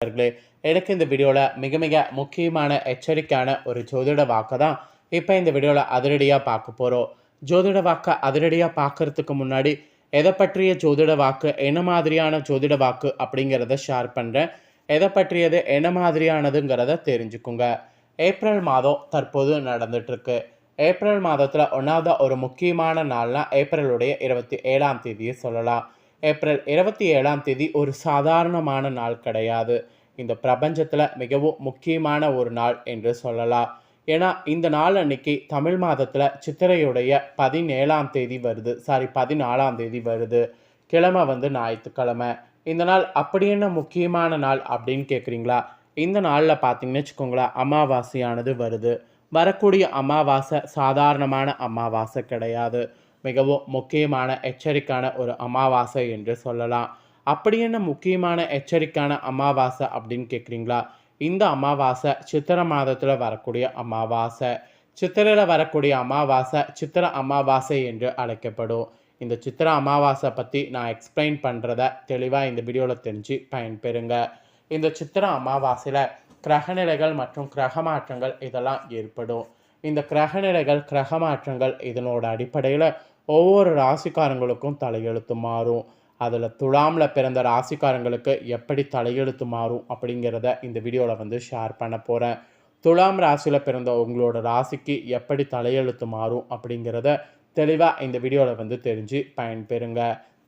நண்பர்களே எனக்கு இந்த வீடியோவில் மிக மிக முக்கியமான எச்சரிக்கையான ஒரு ஜோதிட வாக்கை தான் இப்போ இந்த வீடியோவில் அதிரடியாக பார்க்க போகிறோம் ஜோதிட வாக்கை அதிரடியாக பார்க்கறதுக்கு முன்னாடி எதை பற்றிய ஜோதிட வாக்கு என்ன மாதிரியான ஜோதிட வாக்கு அப்படிங்கிறத ஷேர் பண்ணுறேன் எதை பற்றியது என்ன மாதிரியானதுங்கிறத தெரிஞ்சுக்குங்க. ஏப்ரல் மாதம் தற்போது நடந்துட்டுருக்கு. ஏப்ரல் மாதத்தில் ஒன்றாவது ஒரு முக்கியமான நாள்னால் ஏப்ரலுடைய இருபத்தி ஏழாம் தேதியை சொல்லலாம். ஏப்ரல் இருபத்தி ஏழாம் தேதி ஒரு சாதாரணமான நாள் கிடையாது. இந்த பிரபஞ்சத்தில் மிகவும் முக்கியமான ஒரு நாள் என்று சொல்லலாம். ஏன்னா இந்த நாள் அன்னைக்கு தமிழ் மாதத்தில் சித்திரையுடைய பதினேழாம் தேதி வருது. சாரி பதினாலாம் தேதி வருது. கிழமை வந்து ஞாயிற்றுக்கிழமை. இந்த நாள் அப்படி என்ன முக்கியமான நாள் அப்படின்னு கேட்குறீங்களா இந்த நாளில் பார்த்தீங்கன்னு வச்சுக்கோங்களேன் அமாவாசையானது வருது. வரக்கூடிய அமாவாசை சாதாரணமான அமாவாசை கிடையாது. மிகவும் முக்கியமான எச்சரிக்கான ஒரு அமாவாசை என்று சொல்லலாம். அப்படி என்ன முக்கியமான எச்சரிக்கான அமாவாசை அப்படின்னு கேட்குறீங்களா இந்த அமாவாசை சித்திரை மாதத்தில் வரக்கூடிய அமாவாசை. சித்திரையில் வரக்கூடிய அமாவாசை சித்திர அமாவாசை என்று அழைக்கப்படும். இந்த சித்திர அமாவாசை பற்றி நான் எக்ஸ்பிளைன் பண்ணுறத தெளிவாக இந்த வீடியோவில் தெரிஞ்சு பயன்பெறுங்க. இந்த சித்திர அமாவாசையில் கிரகநிலைகள் மற்றும் கிரக மாற்றங்கள் இதெல்லாம் ஏற்படும். இந்த கிரகநிலைகள் கிரக மாற்றங்கள் இதனோட அடிப்படையில் ஒவ்வொரு ராசிக்காரங்களுக்கும் தலையெழுத்து மாறும். அதில் துலாமில் பிறந்த ராசிக்காரங்களுக்கு எப்படி தலையெழுத்து மாறும் அப்படிங்கிறத இந்த வீடியோவில் வந்து ஷேர் பண்ண போகிறேன் துலாம் ராசியில் பிறந்த உங்களோட ராசிக்கு எப்படி தலையெழுத்து மாறும் அப்படிங்கிறத தெளிவாக இந்த வீடியோவில் வந்து தெரிஞ்சு பயன்பெறுங்க.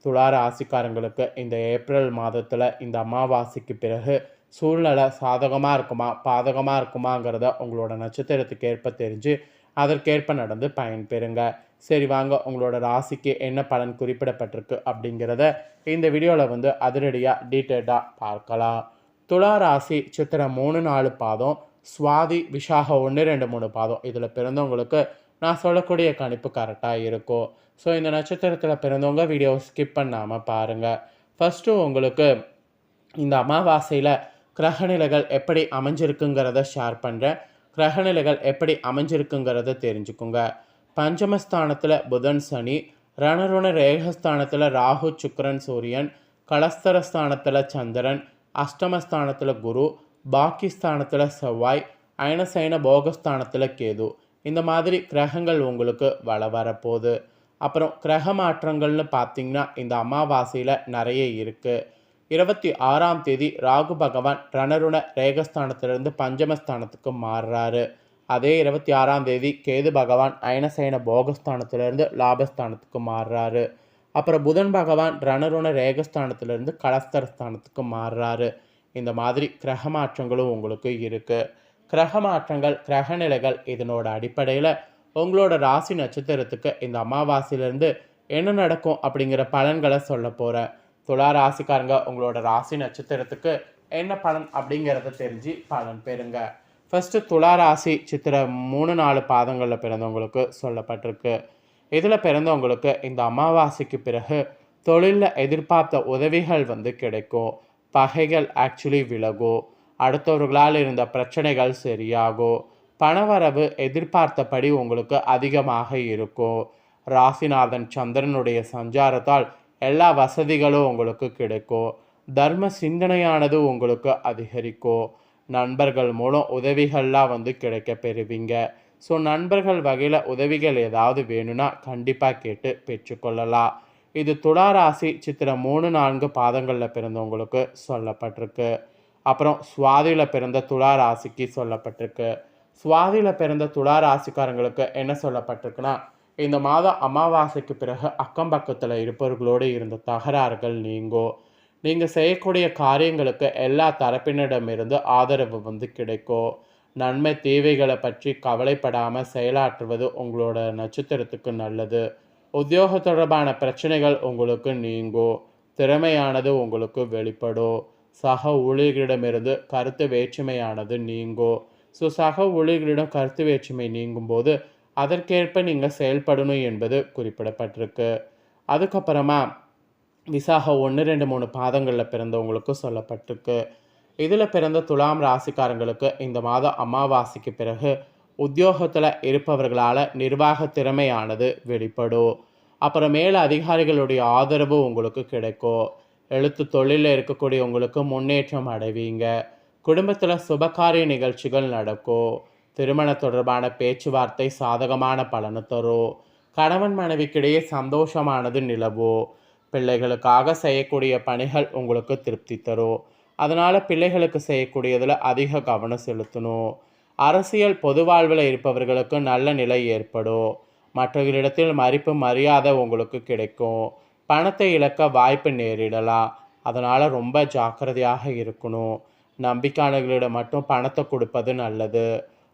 துலா ராசிக்காரங்களுக்கு இந்த ஏப்ரல் மாதத்தில் இந்த அமாவாசைக்கு பிறகு சூழ்நிலை சாதகமாக இருக்குமா பாதகமாக இருக்குமாங்கிறத உங்களோட நட்சத்திரத்துக்கு ஏற்ப தெரிஞ்சு அதற்கேற்ப நடந்து பயன்பெறுங்க. சரி வாங்க உங்களோட ராசிக்கு என்ன பலன் குறிப்பிடப்பட்டிருக்கு அப்படிங்கிறத இந்த வீடியோவில் வந்து அதிரடியாக டீட்டெயில்டாக பார்க்கலாம். துலா ராசி சித்திரை மூணு நாலு பாதம் சுவாதி விஷாக ஒன்று ரெண்டு மூணு பாதம். இதில் பிறந்தவங்களுக்கு நான் சொல்லக்கூடிய கணிப்பு கரெக்டாக இருக்கும். ஸோ இந்த நட்சத்திரத்தில் பிறந்தவங்க வீடியோ ஸ்கிப் பண்ணாமல் பாருங்கள் ஃபஸ்ட்டு உங்களுக்கு இந்த அமாவாசையில் கிரகநிலைகள் எப்படி அமைஞ்சிருக்குங்கிறத ஷேர் பண்ணுறேன் கிரகநிலைகள் எப்படி அமைஞ்சிருக்குங்கிறத தெரிஞ்சுக்குங்க. பஞ்சமஸ்தானத்தில் புதன் சனி ரணருண ரேகஸ்தானத்தில் ராகு சுக்கரன் சூரியன் கலஸ்தரஸ்தானத்தில் சந்திரன் அஷ்டமஸ்தானத்தில் குரு பாக்கிஸ்தானத்தில் செவ்வாய் அயனசைன போகஸ்தானத்தில் கேது. இந்த மாதிரி கிரகங்கள் உங்களுக்கு வள வரப்போகுது. அப்புறம் கிரக மாற்றங்கள்னு பார்த்தீங்கன்னா இந்த அமாவாசையில் நிறைய இருக்குது இருபத்தி ஆறாம் தேதி ராகு பகவான் ரணருண ரேகஸ்தானத்திலிருந்து பஞ்சமஸ்தானத்துக்கு மாறுறாரு. அதே இருபத்தி ஆறாம் தேதி கேது பகவான் அயனசயன போகஸ்தானத்திலிருந்து லாபஸ்தானத்துக்கு மாறுறாரு. அப்புறம் புதன் பகவான் ரணருண ரேகஸ்தானத்திலிருந்து கலஸ்தரஸ்தானத்துக்கு மாறுறாரு. இந்த மாதிரி கிரக மாற்றங்களும் உங்களுக்கு இருக்குது கிரக மாற்றங்கள் கிரக நிலைகள் இதனோட அடிப்படையில் உங்களோட ராசி நட்சத்திரத்துக்கு இந்த அமாவாசையிலேருந்து என்ன நடக்கும் அப்படிங்கிற பலன்களை சொல்ல போகிறேன் துலா ராசிக்காரங்க உங்களோட ராசி நட்சத்திரத்துக்கு என்ன பலன் அப்படிங்கிறத தெரிஞ்சு பலன் பெறுங்க. ஃபஸ்ட்டு துளாராசி சித்திரை சித்திர மூணு நாலு பாதங்களில் பிறந்தவங்களுக்கு சொல்லப்பட்டிருக்கு. இதில் பிறந்தவங்களுக்கு இந்த அமாவாசைக்கு பிறகு தொழிலில் எதிர்பார்த்த உதவிகள் வந்து கிடைக்கும். பகைகள் ஆக்சுவலி விலகும் அடுத்தவர்களால் இருந்த பிரச்சனைகள் சரியாகும் பணவரவு எதிர்பார்த்தபடி உங்களுக்கு அதிகமாக இருக்கும் ராசிநாதன் சந்திரனுடைய சஞ்சாரத்தால் எல்லா வசதிகளும் உங்களுக்கு கிடைக்கும் தர்ம சிந்தனையானது உங்களுக்கு அதிகரிக்கும் நண்பர்கள் மூலம் உதவிகள்லாம் வந்து கிடைக்க பெறுவீங்க. ஸோ நண்பர்கள் வகையில் உதவிகள் ஏதாவது வேணும்னா கண்டிப்பாக கேட்டு பெற்றுக்கொள்ளலாம். இது துளாராசி சித்திர மூணு நான்கு பாதங்களில் பிறந்தவங்களுக்கு சொல்லப்பட்டிருக்கு. அப்புறம் சுவாதியில் பிறந்த துலா ராசிக்கு சொல்லப்பட்டிருக்கு. சுவாதியில் பிறந்த துலா ராசிக்காரங்களுக்கு என்ன சொல்லப்பட்டிருக்குன்னா இந்த மாதம் அமாவாசைக்கு பிறகு அக்கம் பக்கத்தில் இருப்பவர்களோடு இருந்த தகராறுகள் நீங்கும். நீங்கள் செய்யக்கூடிய காரியங்களுக்கு எல்லா தரப்பினரிடமிருந்து ஆதரவு வந்து கிடைக்கும். நன்மை தீவைகளை பற்றி கவலைப்படாமல் செயலாற்றுவது உங்களோட நட்சத்திரத்துக்கு நல்லது. உத்தியோக தொடர்பான பிரச்சனைகள் உங்களுக்கு நீங்கும். திறமையானது உங்களுக்கு வெளிப்படும். சக ஊழியர்களிடமிருந்து கருத்து வேற்றுமையானது நீங்கும். ஸோ சக ஊழியர்களிடம் கருத்து வேற்றுமை நீங்கும் போது அதற்கேற்ப நீங்கள் செயல்படணும் என்பது குறிப்பிடப்பட்டிருக்கு. அதுக்கப்புறமா விசாக ஒன்று ரெண்டு மூணு பாதங்களில் பிறந்தவங்களுக்கும் சொல்லப்பட்டிருக்கு. இதில் பிறந்த துலாம் ராசிக்காரங்களுக்கு இந்த மாதம் அமாவாசைக்கு பிறகு உத்தியோகத்தில் இருப்பவர்களால் நிர்வாக திறமையானது வெளிப்படும். அப்புறம் மேல் அதிகாரிகளுடைய ஆதரவு உங்களுக்கு கிடைக்கும். எழுத்து தொழிலில் இருக்கக்கூடிய உங்களுக்கு முன்னேற்றம் அடைவீங்க. குடும்பத்தில் சுபகாரிய நிகழ்ச்சிகள் நடக்கும். திருமண தொடர்பான பேச்சுவார்த்தை சாதகமான பலனை தரும். கணவன் மனைவிக்கிடையே சந்தோஷமானது நிலவும். பிள்ளைகளுக்காக செய்யக்கூடிய பணிகள் உங்களுக்கு திருப்தி தரும் அதனால் பிள்ளைகளுக்கு செய்யக்கூடியதில் அதிக கவனம் செலுத்தணும். அரசியல் பொது வாழ்வில் இருப்பவர்களுக்கு நல்ல நிலை ஏற்படும் மற்றவர்களிடத்தில் மதிப்பு மரியாதை உங்களுக்கு கிடைக்கும். பணத்தை இழக்க வாய்ப்பு நேரிடலாம். அதனால் ரொம்ப ஜாக்கிரதையாக இருக்கணும். நம்பிக்கையாளர்களிடம் மட்டும் பணத்தை கொடுப்பது நல்லது.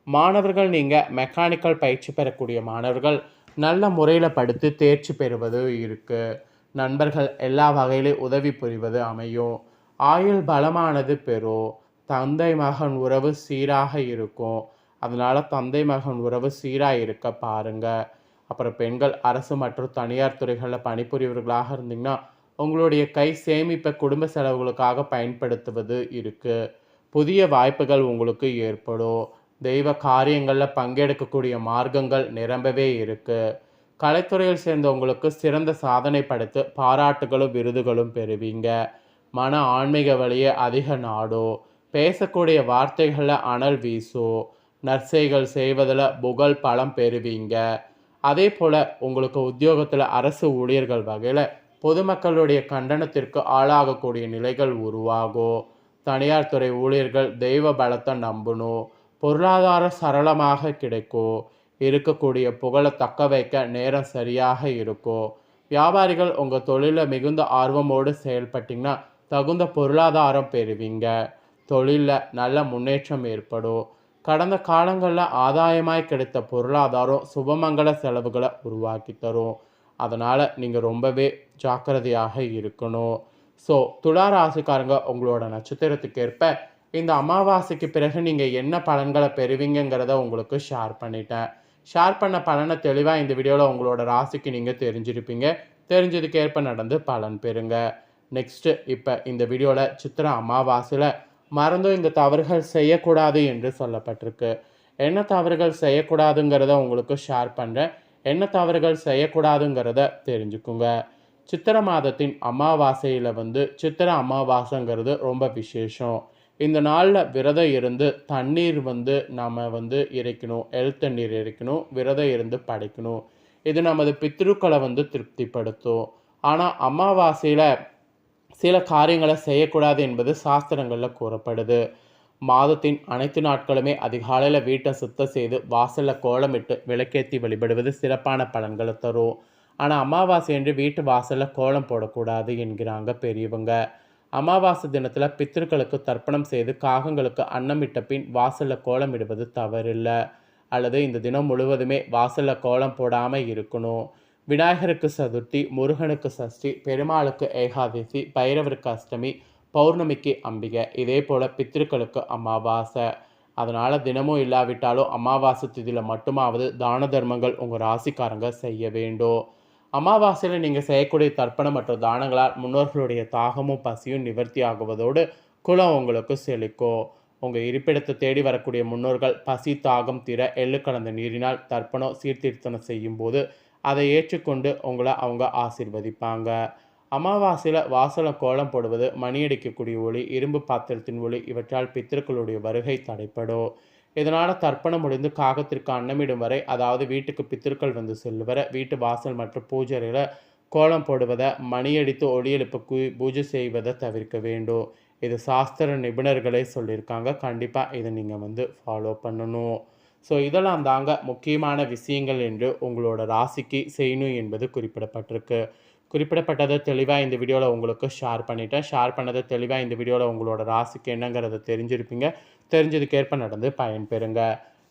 மாணவர்கள் நீங்கள் மெக்கானிக்கல் பயிற்சி பெறக்கூடிய மாணவர்கள் நல்ல முறையில் படுத்து தேர்ச்சி பெறுவது இருக்குது நண்பர்கள் எல்லா வகையிலும் உதவி புரிவது அமையும். ஆயுள் பலமானது பெறும் தந்தை மகன் உறவு சீராக இருக்கும். அதனால் தந்தை மகன் உறவு சீராக இருக்க பாருங்கள் அப்புறம் பெண்கள் அரசு மற்றும் தனியார் துறைகளில் பணிபுரியவர்களாக இருந்தீங்கன்னா உங்களுடைய கை சேமிப்பை குடும்ப செலவுகளுக்காக பயன்படுத்துவது இருக்குது புதிய வாய்ப்புகள் உங்களுக்கு ஏற்படும். தெய்வ காரியங்களில் பங்கெடுக்கக்கூடிய மார்க்கங்கள் நிரம்பவே இருக்குது கலைத்துறையில் சேர்ந்தவங்களுக்கு சிறந்த சாதனை படைத்து பாராட்டுகளும் விருதுகளும் பெறுவீங்க. மன ஆன்மீக வழியே அதிக நாடோ. பேசக்கூடிய வார்த்தைகளில் அனல் வீசோ. நற்செய்கள் செய்வதில் புகழ் பலம் பெறுவீங்க. அதே போல் உங்களுக்கு உத்தியோகத்தில் அரசு ஊழியர்கள் வகையில் பொதுமக்களுடைய கண்டனத்திற்கு ஆளாகக்கூடிய நிலைகள் உருவாகும் தனியார் துறை ஊழியர்கள் தெய்வ பலத்தை நம்பணும் பொருளாதார சரளமாக கிடைக்கும் இருக்கக்கூடிய புகழை தக்க வைக்க நேரம் சரியாக இருக்கும் வியாபாரிகள் உங்கள் தொழிலில் மிகுந்த ஆர்வமோடு செயல்பட்டிங்கன்னா தகுந்த பொருளாதாரம் பெறுவீங்க. தொழிலில் நல்ல முன்னேற்றம் ஏற்படும் கடந்த காலங்களில் ஆதாயமாய் கிடைத்த பொருளாதாரம் சுபமங்கல செலவுகளை உருவாக்கி தரும். அதனால் நீங்கள் ரொம்பவே ஜாக்கிரதையாக இருக்கணும். ஸோ துலா ராசிக்காரங்க உங்களோட நட்சத்திரத்துக்கு ஏற்ப இந்த அமாவாசைக்கு பிறகு நீங்கள் என்ன பலன்களை பெறுவீங்கங்கிறத உங்களுக்கு ஷேர் பண்ணிட்டேன். ஷேர் பண்ண பலனை தெளிவாக இந்த வீடியோவில் உங்களோட ராசிக்கு நீங்கள் தெரிஞ்சிருப்பீங்க. தெரிஞ்சதுக்கு ஏற்ப நடந்து பலன் பெறுங்க. நெக்ஸ்ட்டு இப்போ இந்த வீடியோவில் சித்திர அமாவாசையில் மறந்தும் இந்த தவறுகள் செய்யக்கூடாது என்று சொல்லப்பட்டிருக்கு. என்ன தவறுகள் செய்யக்கூடாதுங்கிறத உங்களுக்கு ஷேர் பண்ணுறேன் என்ன தவறுகள் செய்யக்கூடாதுங்கிறத தெரிஞ்சுக்குங்க. சித்திர மாதத்தின் அமாவாசையில் வந்து சித்திர அமாவாசைங்கிறது ரொம்ப விசேஷம். இந்த நாளில் விரதம் இருந்து தண்ணீர் வந்து நாம் வந்து இறைக்கணும் எல் தண்ணீர் இறைக்கணும் விரதம் இருந்து படைக்கணும். இது நமது பித்ருக்களை வந்து திருப்திப்படுத்தும். ஆனால் அமாவாசையில் சில காரியங்களை செய்யக்கூடாது என்பது சாஸ்திரங்களில் கூறப்படுது. மாதத்தின் அனைத்து நாட்களுமே அதிகாலையில் வீட்டை சுத்தம் செய்து வாசலில் கோலமிட்டு விளக்கேற்றி வழிபடுவது சிறப்பான பலன்களை தரும். ஆனால் அமாவாசை என்று வீட்டு வாசலில் கோலம் போடக்கூடாது என்கிறாங்க பெரியவங்க. அமாவாசை தினத்தில் பித்திருக்களுக்கு தர்ப்பணம் செய்து காகங்களுக்கு அன்னமிட்ட பின் வாசலில் கோலமிடுவது தவறில்லை. அல்லது இந்த தினம் முழுவதுமே வாசலில் கோலம் போடாமல் இருக்கணும். விநாயகருக்கு சதுர்த்தி முருகனுக்கு சஷ்டி பெருமாளுக்கு ஏகாதசி பைரவருக்கு அஷ்டமி பௌர்ணமிக்கு அம்பிகை. இதே போல் பித்திருக்களுக்கு அமாவாசை. அதனால் தினமும் இல்லாவிட்டாலும் அமாவாசை திதியில் மட்டுமாவது தான தர்மங்கள் உங்கள் ராசிக்காரங்க செய்ய வேண்டும். அமாவாசையில் நீங்கள் செய்யக்கூடிய தர்ப்பணம் மற்றும் தானங்களால் முன்னோர்களுடைய தாகமும் பசியும் நிவர்த்தி ஆகுவதோடு குலம் உங்களுக்கு செழிக்கும். உங்கள் இருப்பிடத்தை தேடி வரக்கூடிய முன்னோர்கள் பசி தாகம் தீர எள்ளு கலந்த நீரினால் தர்ப்பணம் சீர்திருத்தனம் செய்யும்போது அதை ஏற்றுக்கொண்டு உங்களை அவங்க ஆசிர்வதிப்பாங்க. அமாவாசையில் வாசல கோலம் போடுவது மணியடிக்கக்கூடிய ஒளி இரும்பு பாத்திரத்தின் ஒளி இவற்றால் பித்திருக்களுடைய வருகை தடைப்படும். இதனால் தர்ப்பணம் முடிந்து காகத்திற்கு அன்னமிடும் வரை அதாவது வீட்டுக்கு பித்திருக்கள் வந்து செல்வர வீட்டு வாசல் மற்றும் பூஜையில் கோலம் போடுவதை மணியடித்து ஒளியெழுப்பு பூஜை செய்வதை தவிர்க்க வேண்டும். இது சாஸ்திர நிபுணர்களே சொல்லியிருக்காங்க. கண்டிப்பாக இதை நீங்கள் வந்து ஃபாலோ பண்ணணும். ஸோ இதெல்லாம் தாங்க முக்கியமான விஷயங்கள் என்று உங்களோட ராசிக்கு செய்யணும் என்பது குறிப்பிடப்பட்டிருக்கு. குறிப்பிடப்பட்டதை தெளிவாக இந்த வீடியோவில் உங்களுக்கு ஷேர் பண்ணிட்டேன். ஷேர் பண்ணதை தெளிவாக இந்த வீடியோவில் உங்களோட ராசிக்கு என்னங்கிறத தெரிஞ்சிருப்பீங்க. தெரிஞ்சதுக்கேற்ப நடந்து பயன்பெறுங்க.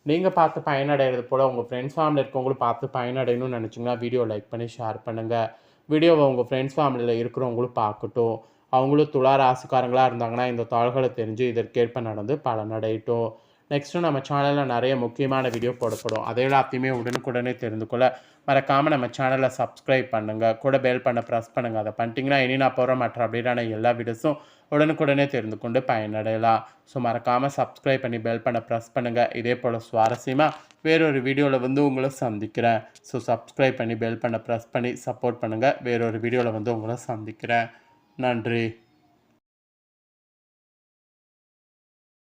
நீங்கள் பார்த்து பயனடைகிறது போல் உங்கள் ஃப்ரெண்ட்ஸ் ஃபேமிலி இருக்கவங்களும் பார்த்து பயனடையணும்னு நினச்சிங்கன்னா வீடியோ லைக் பண்ணி ஷேர் பண்ணுங்கள் வீடியோவை உங்கள் ஃப்ரெண்ட்ஸ் ஃபேமிலியில் இருக்கிறவங்களும் பார்க்கட்டும். அவங்களும் துளா ராசிக்காரங்களாக இருந்தாங்கன்னா இந்த தாள்களை தெரிஞ்சு இதற்கேற்ப நடந்து பலனடையட்டும். நெக்ஸ்ட்டு நம்ம சேனலில் நிறைய முக்கியமான வீடியோ போடப்படும். அதை எல்லாத்தையுமே உடனுக்குடனே தெரிந்து கொள்ள மறக்காமல் நம்ம சேனலை சப்ஸ்கிரைப் பண்ணுங்கள் கூட பெல் பண்ண ப்ரெஸ் பண்ணுங்கள் அதை பண்ணிட்டீங்கன்னா இனி நான் போகிற மற்ற அப்படின்னா எல்லா வீடியோஸும் உடனுக்குடனே தெரிந்து கொண்டு பயனடையலாம். ஸோ மறக்காமல் சப்ஸ்கிரைப் பண்ணி பெல் பண்ண ப்ரெஸ் பண்ணுங்கள் இதே போல் சுவாரஸ்யமாக வேறொரு வீடியோவில் வந்து உங்களை சந்திக்கிறேன். ஸோ சப்ஸ்கிரைப் பண்ணி பெல் பண்ண ப்ரெஸ் பண்ணி சப்போர்ட் பண்ணுங்கள் வேறொரு வீடியோவில் வந்து உங்களை சந்திக்கிறேன். நன்றி.